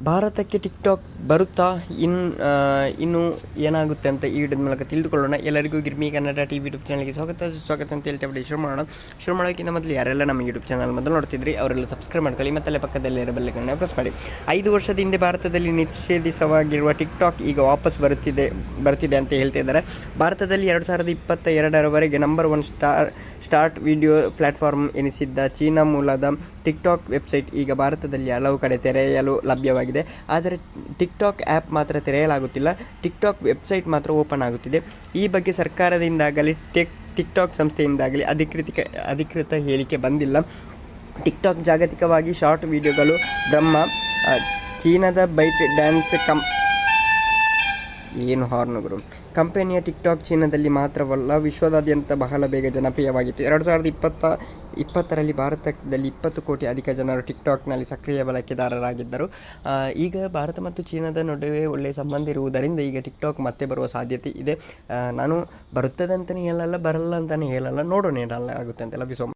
ಭಾರತಕ್ಕೆ ಟಿಕ್ಟಾಕ್ ಬರುತ್ತಾ? ಇನ್ ಆ, ಇನ್ನು ಏನಾಗುತ್ತೆ ಅಂತ ಈ ವಿಡಿಯೋದ ಮೂಲಕ ತಿಳಿದುಕೊಳ್ಳೋಣ. ಎಲ್ಲರಿಗೂ Girmi Kannada T V YouTube ಚಾನಲ್ಗೆ ಸ್ವಾಗತ. ಸ್ವಾಗತ ಅಂತ ಹೇಳ್ತಾ ಬಿಡಿ ಶುರು ಮಾಡೋಣ. ಶುರು ಮಾಡೋಕ್ಕಿಂತ ಮೊದಲು ಯಾರೆಲ್ಲ ನಮ್ಮ ಯೂಟ್ಯೂಬ್ ಚಾನಲ್ ಮೊದಲು ನೋಡ್ತಿದ್ರಿ ಅವರೆಲ್ಲ ಸಬ್ಸ್ಕ್ರೈಬ್ ಮಾಡ್ಕೊಳ್ಳಿ ಮತ್ತೆ ಪಕ್ಕದಲ್ಲಿ ಬೆಲ್ಲೈಕನ್ನ ಪ್ರೆಸ್ ಮಾಡಿ. ಐದು ವರ್ಷದ ಹಿಂದೆ ಭಾರತದಲ್ಲಿ ನಿಷೇಧಿಸವಾಗಿರುವ ಟಿಕ್ಟಾಕ್ ಈಗ ವಾಪಸ್ ಬರುತ್ತಿದೆ ಬರ್ತಿದೆ ಅಂತ ಹೇಳ್ತಾ ಇದ್ದಾರೆ. ಭಾರತದಲ್ಲಿ ಎರಡು ಸಾವಿರದ ಇಪ್ಪತ್ತ ಎರಡರವರೆಗೆ number one star start video platform ಎನಿಸಿದ್ದ China ಮೂಲದ ಟಿಕ್ಟಾಕ್ ವೆಬ್ಸೈಟ್ ಈಗ ಭಾರತದಲ್ಲಿ ಹಲವು ಕಡೆ ತೆರೆಯಲು ಲಭ್ಯವಾಗಿದೆ. ಆದರೆ ಟಿಕ್ಟಾಕ್ ಆ್ಯಪ್ ಮಾತ್ರ ತೆರೆಯಲಾಗುತ್ತಿಲ್ಲ. ಟಿಕ್ಟಾಕ್ ವೆಬ್ಸೈಟ್ ಮಾತ್ರ ಓಪನ್ ಆಗುತ್ತಿದೆ. ಈ ಬಗ್ಗೆ ಸರ್ಕಾರದಿಂದಾಗಲಿ, ಟಿಕ್, ಟಿಕ್ಟಾಕ್ ಸಂಸ್ಥೆಯಿಂದಾಗಲಿ ಅಧಿಕೃತ ಅಧಿಕೃತ ಹೇಳಿಕೆ ಬಂದಿಲ್ಲ. ಟಿಕ್ಟಾಕ್ ಜಾಗತಿಕವಾಗಿ ಶಾರ್ಟ್ ವಿಡಿಯೋಗಳು ಬ್ರಹ್ಮ ಚೀನಾದ ಬೈಟ್ ಡ್ಯಾನ್ಸ್ ಕಂ ಏನು ಹಾರ್ನುಗಳು ಕಂಪನಿಯ ಟಿಕ್ಟಾಕ್ ಚೀನಾದಲ್ಲಿ ಮಾತ್ರವಲ್ಲ, ವಿಶ್ವದಾದ್ಯಂತ ಬಹಳ ಬೇಗ ಜನಪ್ರಿಯವಾಗಿತ್ತು. ಎರಡು ಸಾವಿರದ ಇಪ್ಪತ್ತ, ಇಪ್ಪತ್ತರಲ್ಲಿ ಭಾರತದಲ್ಲಿ ಇಪ್ಪತ್ತು ಕೋಟಿ ಅಧಿಕ ಜನರು ಟಿಕ್ಟಾಕ್ನಲ್ಲಿ ಸಕ್ರಿಯ ಬಳಕೆದಾರರಾಗಿದ್ದರು. ಈಗ ಭಾರತ ಮತ್ತು ಚೀನಾದ ನಡುವೆ ಒಳ್ಳೆಯ ಸಂಬಂಧ ಇರುವುದರಿಂದ ಈಗ ಟಿಕ್ಟಾಕ್ ಮತ್ತೆ ಬರುವ ಸಾಧ್ಯತೆ ಇದೆ. ನಾನು ಬರುತ್ತದೆ ಅಂತಲೇ ಹೇಳಲ್ಲ, ಬರಲ್ಲ ಅಂತಲೇ ಹೇಳಲ್ಲ, ನೋಡೋಣ ಏನಲ್ಲ ಆಗುತ್ತೆ ಅಂತೆಲ್ಲ ವಿಸೋ